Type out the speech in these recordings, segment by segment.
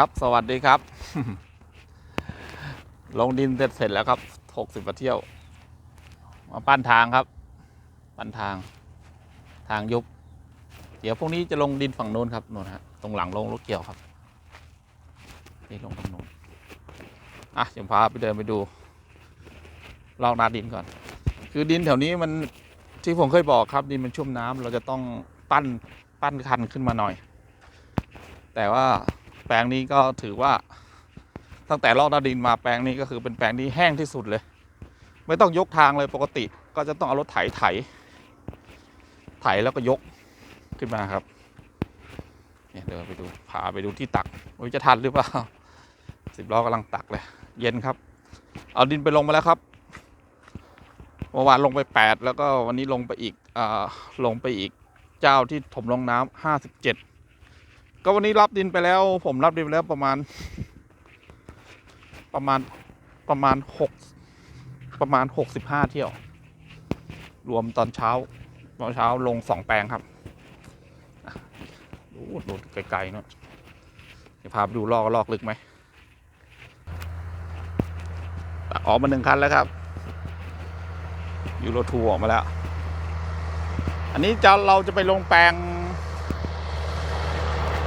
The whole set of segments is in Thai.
ครับ สวัสดีครับ ลงดินเสร็จเสร็จแล้วครับหกสิบกว่าเที่ยว มาปั้นทางครับ ปั้นทาง ทางยุบ เดี๋ยวพวกนี้จะลงดินฝั่งโน้นครับโน่นฮะ ตรงหลังลงรถเกี่ยวครับ นี่ลงตรงโน้น อะเดี๋ยวพาไปเดินไปดู ลอกนาดินก่อน คือดินแถวนี้มันที่ผมเคยบอกครับดินมันชุ่มน้ำเราจะต้องปั้นปั้นคันขึ้นมาหน่อย แต่ว่า แปลงนี้ก็ถือว่าตั้งแต่ลอกนาดินมาแปลงนี้ก็คือเป็นแปลงที่แห้งที่สุดเลย ไม่ต้องยกทางเลยปกติก็จะต้องเอารถไถไถ ไถแล้วก็ยกขึ้นมาครับเนี่ยเดินไปดูพาไปดูที่ตักว่าจะทันหรือเปล่าสิบล้อกำลังตักเลย เย็นครับ เอาดินไปลงมาแล้วครับเมื่อวานลงไปแปดแล้วก็วันนี้ลงไปอีกอ่าลงไปอีกเจ้าที่ถมลงน้ำห้าสิบเจ็ด ก็วันนี้รับดินไปแล้ว ผมรับดินไปแล้วประมาณ ประมาณประมาณหกประมาณหกสิบห้าเที่ยว รวมตอนเช้าตอนเช้าลงสองแปลงครับโอะดูดูไกลๆเนอะเดี๋ยวพาไปดูลอกลอกลึกไหมออกมาหนึ่งคันแล้วครับยูโรทูออกมาแล้ว อันนี้จะเราจะไปลงแปลง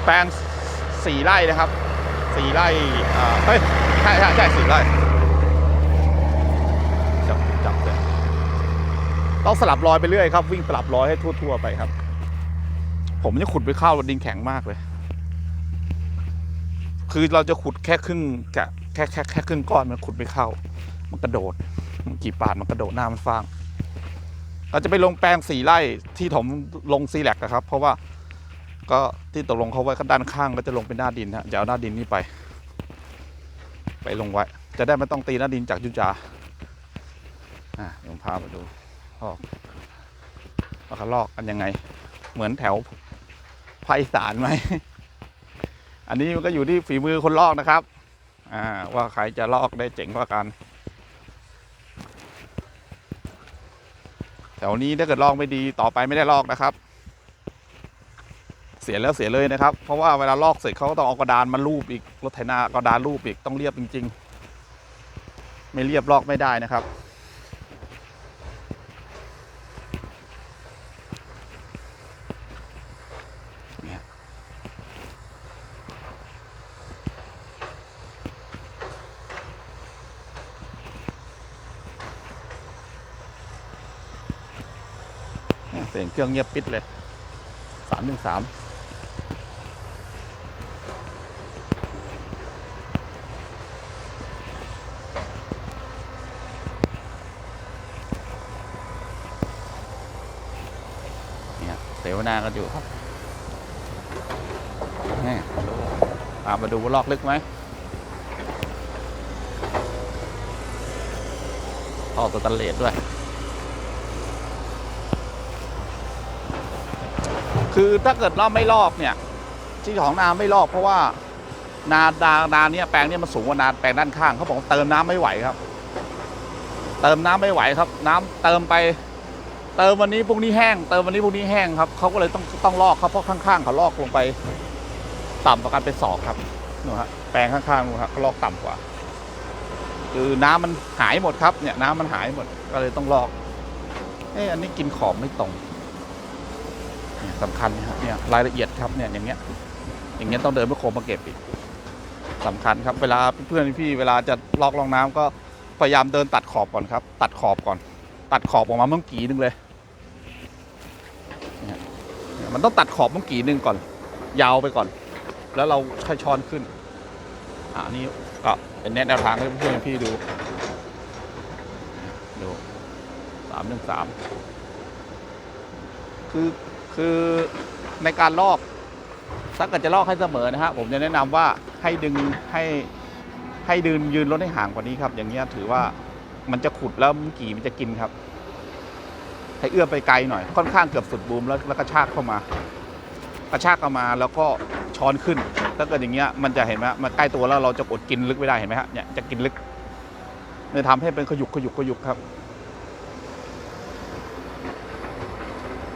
แปลงสี่ไร่นะครับสี่ไร่เฮ้ยใช่ใช่ใช่สี่ไร่จับจับเลยต้องสลับรอยไปเรื่อยครับ วิ่งสลับรอยให้ทั่ว ๆ ไปครับ ผมจะขุดไปเข้าดินแข็งมากเลย คือเราจะขุดแค่ครึ่งแค่แค่แค่แค่ครึ่งก้อนมันขุดไม่เข้า มันกระโดดกี่ปาดมันกระโดดหน้ามันฟางเราจะไปลงแปลงสี่ไร่ที่ผมลงซีแลกครับ เพราะว่า ก็ที่ตกลงเขาไว้ก็ด้านข้างก็จะลงเป็นหน้าดินฮะจะเอาหน้าดินนี่ไป ไปลงไว้ จะได้ไม่ต้องตีหน้าดินจากยุจาอะผมพาไปดูลอกว่าเขาลอกกันยังไง เหมือนแถวภาคอีสานไหม อันนี้มันก็อยู่ที่ฝีมือคนลอกนะครับ อ่า ว่าใครจะลอกได้เจ๋งกว่ากัน แถวนี้ถ้าเกิดลอกไม่ดีต่อไปไม่ได้ลอกนะครับ สียแล้วเสียเลยนะครับ เพราะว่าเวลาลอกเสร็จเขาก็ต้องเอากระดานมาลูบอีกรถไถนากระดานลูบอีกต้องเรียบจริง ๆ ไม่เรียบลอกไม่ได้นะครับเนี่ยเนี่ยเสียงเครื่องเงียบปิดเลยสามหนึ่งสามเนี่ยเส วนากันอยู่ครับนี่ตามมาดูว่าลอกลึกไหมท่อสแตนเลสด้วย คือถ้าเกิดเราไม่ลอกเนี่ย ที่ของนาไม่ลอกเพราะว่านาดานาเนี่ยแปลงเนี่ยมันสูงกว่านาแปลงด้านข้างเขาบอกเติมน้ำไม่ไหวครับ เติมน้ำไม่ไหวครับ น้ำเติมไป เติมวันนี้พรุ่งนี้แห้งเติมวันนี้พรุ่งนี้แห้งครับเขาก็เลยต้องต้องลอกครับเพราะข้างๆเขาลอกลงไป ต่ำกว่ากันเป็นศอกครับนู่นฮะแปลงข้างๆนู่นฮะเขาลอกต่ำกว่า คือน้ำมันหายหมดครับเนี่ยน้ำมันหายหมดก็เลยต้องลอกเอ๊ะอันนี้กินขอบไม่ตรงเนี่ยสำคัญครับเนี่ยรายละเอียดครับเนี่ยอย่างเงี้ย อย่างเงี้ยต้องเดินไปโครมาเก็บอีกสำคัญครับเวลาเพื่อนพี่เวลาจะลอกรองน้ำก็พยายามเดินตัดขอบก่อนครับ ตัดขอบก่อน ตัดขอบออกมาเมื่อกี้นึงเลย มันต้องตัดขอบเมื่อกี้นึงก่อน ยาวไปก่อน แล้วเราค่อยช้อนขึ้น อ่านี่ก็เป็นแนวทางให้เพื่อนๆพี่ดู ดูสามหนึ่งสามคือคือในการลอกถ้าเกิดจะลอกให้เสมอนะฮะผมจะแนะนำว่าให้ดึงให้ให้ดึงยืนรถให้ห่างกว่านี้ครับ อย่างเงี้ยถือว่ามันจะขุดแล้วมันกี่มันจะกินครับ ให้เอื้อมไปไกลหน่อย ค่อนข้างเกือบสุดบูมแล้วแล้วกระชากเข้ามากระชากเข้ามาแล้วก็ช้อนขึ้น ถ้าเกิดอย่างเงี้ยมันจะเห็นไหมฮะมันใกล้ตัวแล้วเราจะอดกินลึกไม่ได้เห็นไหมฮะเนี่ยจะกินลึกเลยทำให้เป็นขยุกขยุกขยุกครับ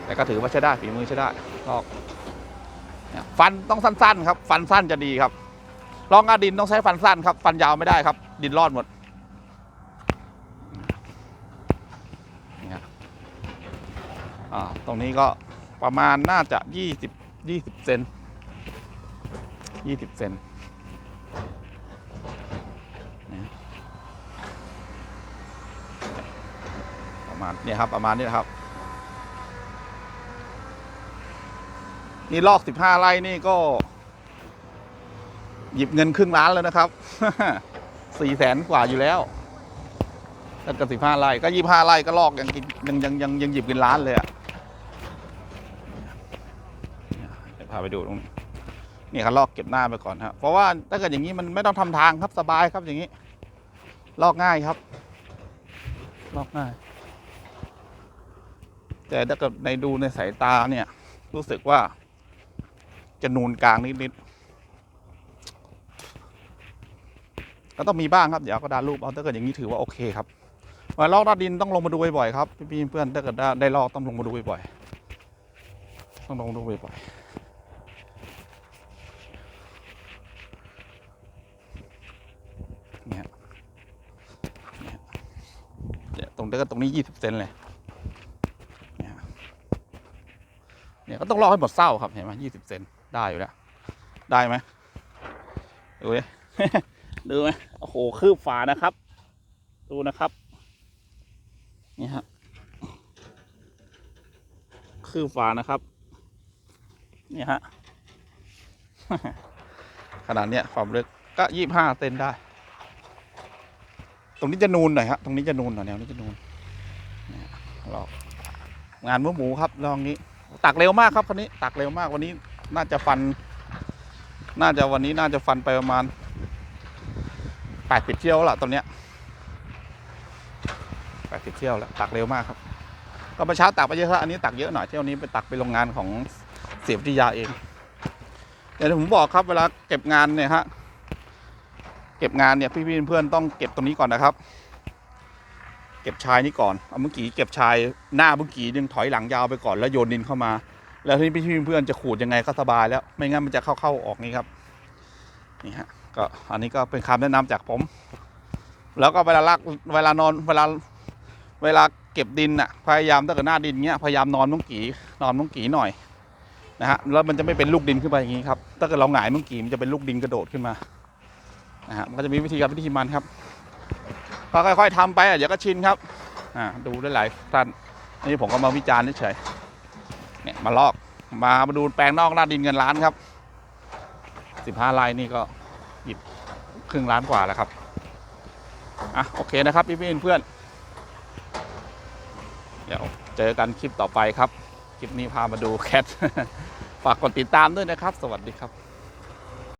แต่ก็ถือว่าใช้ได้ฝีมือใช้ได้ลอกฟันต้องสั้นๆ ครับ ฟันสั้นจะดีครับลองอาดินต้องใช้ฟันสั้นครับ ฟันยาวไม่ได้ครับ ดินรอดหมดนี่ฮะอ่า ตรงนี้ก็ประมาณน่าจะยี่สิบยี่สิบเซนยี่สิบเซนประมาณเนี่ยครับ ประมาณนี้นะครับ นี่ลอกสิบห้าไร่นี่ก็ หยิบเงินครึ่งล้านแล้วนะครับสี่แสนกว่าอยู่แล้วถ้าเกิดสิบห้าไร่ก็ยี่ห้าไร่ก็ลอกยังกินยังยังยังยังหยิบเงินล้านเลยอะเดี๋ยว พาไปดูตรงนี้นี่ครับลอกเก็บหน้าไปก่อนครับเพราะว่าถ้าเกิดอย่างนี้มันไม่ต้องทำทางครับสบายครับอย่างนี้ ลอกง่ายครับ ลอกง่าย แต่ถ้าเกิดในดูในสายตาเนี่ย รู้สึกว่า จะนูนกลางนิดๆก็ต้องมีบ้างครับเดี๋ยวก็ดานรูปเอาถ้าเกิดอย่างนี้ถือว่าโอเคครับว่าลอกด้านดินต้องลงมาดูบ่อยๆครับพี่เพื่อนถ้าเกิดได้ลอกต้องลงมาดูบ่อยๆต้องลงมาดูบ่อยๆเนี่ยเนี่ย เนี่ยตรงนี้ก็ตรงนี้ยี่สิบเซนเลยเนี่ยเนี่ยก็ต้องลอกให้หมดเศร้าครับเห็นไหมยี่สิบเซนได้อยู่แล้วได้ไหมดูดิดูไหมโอ้โหคืบฝานะครับ ดูนะครับนี่ฮะคืบฝานะครับนี่ฮะขนาดเนี้ยความลึกก็ยี่ห้าเซนได้ ตรงนี้จะนูนหน่อยครับตรงนี้จะนูนหน่อยแนวนี้จะนูนนี่ยลอกงานหมูหมูครับลองนี้ ตักเร็วมากครับคันนี้ ตักเร็วมากวันนี้น่าจะฟัน น่าจะวันนี้น่าจะฟันไปประมาณแปดสิบเที่ยวละตอนเนี้ยแปดสิบเที่ยวแล้วตักเร็วมากครับ ก็มื่อเช้าตักไปเยอะครับอันนี้ตักเยอะหน่อยเที่ยวนี้ไปตักไปโรงงานของเสียวิทยาเองเดี๋ยวผมบอกครับเวลาเก็บงานเนี่ยฮะ เก็บงานเนี่ยพี่ๆเพื่อนๆต้องเก็บตรงนี้ก่อนนะครับ เก็บชายนี้ก่อนเอาเมื่อกี้เก็บชายหน้าเมื่อกี้ดึงถอยหลังยาวไปก่อนแล้วโยนดินเข้ามา แล้วที่พี่ๆเพื่อนๆจะขูดยังไงก็สบายแล้วไม่งั้นมันจะเข้าๆออกนี่ครับนี่ฮะก็อันนี้ก็เป็นคำแนะนำจากผม แล้วก็เวลาลากเวลานอนเวลาเวลาเก็บดินอะพยายามถ้าเกิดหน้าดินเงี้ยพยายามนอนมุ้งกีนอนมุ้งกีหน่อยนะฮะแล้วมันจะไม่เป็นลูกดินขึ้นมาอย่างนี้ครับถ้าเกิดเราหงายมุ้งกีมันจะเป็นลูกดินกระโดดขึ้นมา นะฮะมันก็จะมีวิธีการวิธีมันครับ ก็ค่อยๆทำไปอะเดี๋ยวก็ชินครับอ่าดูได้หลายท่านอันนี้ผมก็มาวิจารณ์เฉยเนี่ยมาลอกมามาดูแปลงนอกหน้าดินเงินล้านครับสิบห้าไร่นี่ก็หยิบครึ่งล้านกว่าแล้วครับอะโอเคนะครับพี่ๆเพื่อนเดี๋ยวเจอกันคลิปต่อไปครับ คลิปนี้พามาดูแคท ฝากกดติดตามด้วยนะครับ สวัสดีครับ